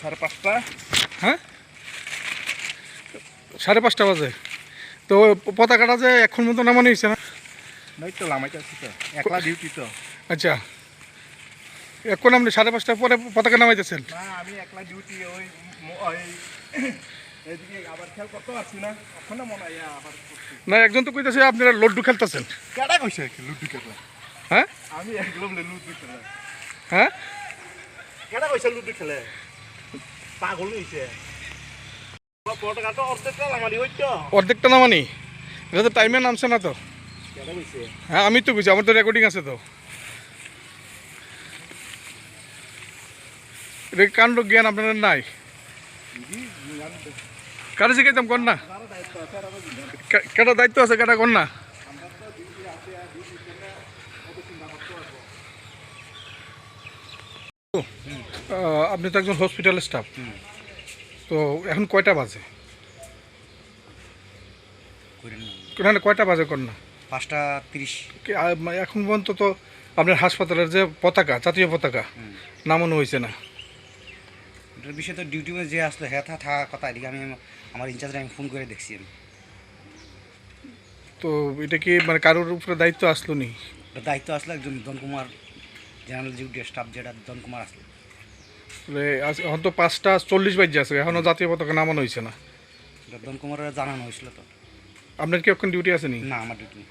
সাড়ে পাঁচটা। হ্যাঁ? সাড়ে পাঁচটা বাজে। তো পতাকাটা যে এখন মতো নামানো হয়েছে না? তো লামাইতে আছি তো একলা ডিউটি তো। আচ্ছা। এখন আপনি সাড়ে পাঁচটার পরে পতাকা নামাইতেছেন? না আমি একলা ডিউটি ওই না না একজন তো কইতেছে আপনারা লড্ডু খেলতেছেন। কেডা কইছে লুডু খেলা? হ্যাঁ? আমি একদম লুডু খেলা। হ্যাঁ? কেডা কইছে লুডু খেলে? পাগল হইছে পটাকাটা অর্ধেকটা লামারি হইতো অর্ধেকটা নামানি এটা তো টাইমে নামছে না তো কইছে হ্যাঁ আমি তো বুঝি আমার তো রেকর্ডিং আছে তো। এটা কাণ্ড জ্ঞান আপনাদের নাই? কারে শিখাইতাম কর না কেটা দায়িত্ব আছে কেটা কর না আপনি তো একজন হসপিটাল স্টাফ তো এখন কয়টা বাজে? না। না, কয়টা বাজে কর না। পাঁচটা তিরিশ। এখন পর্যন্ত তো আপনার হাসপাতালের যে পতাকা জাতীয় পতাকা নামানো হয়েছে না। এটার বিষয়ে তো ডিউটি যে আসলো হ্যাঁ থা থাকার কথা এদিকে আমি আমার ইনচার্জে আমি ফোন করে দেখছি। আমি তো এটা কি মানে কারোর উপরে দায়িত্ব আসলো নি? দায়িত্ব আসলো একজন দন কুমার জেনারেল ডিউটি স্টাফ যেটা দন কুমার আসলো। আজ- এখন তো পাঁচটা চল্লিশ বাজে আছে এখনও জাতীয় পতাকা নামানো হয়েছে না। দন কুমারের জানানো হয়েছিল তো। আপনার কি এখন ডিউটি আছে নি? না আমার ডিউটি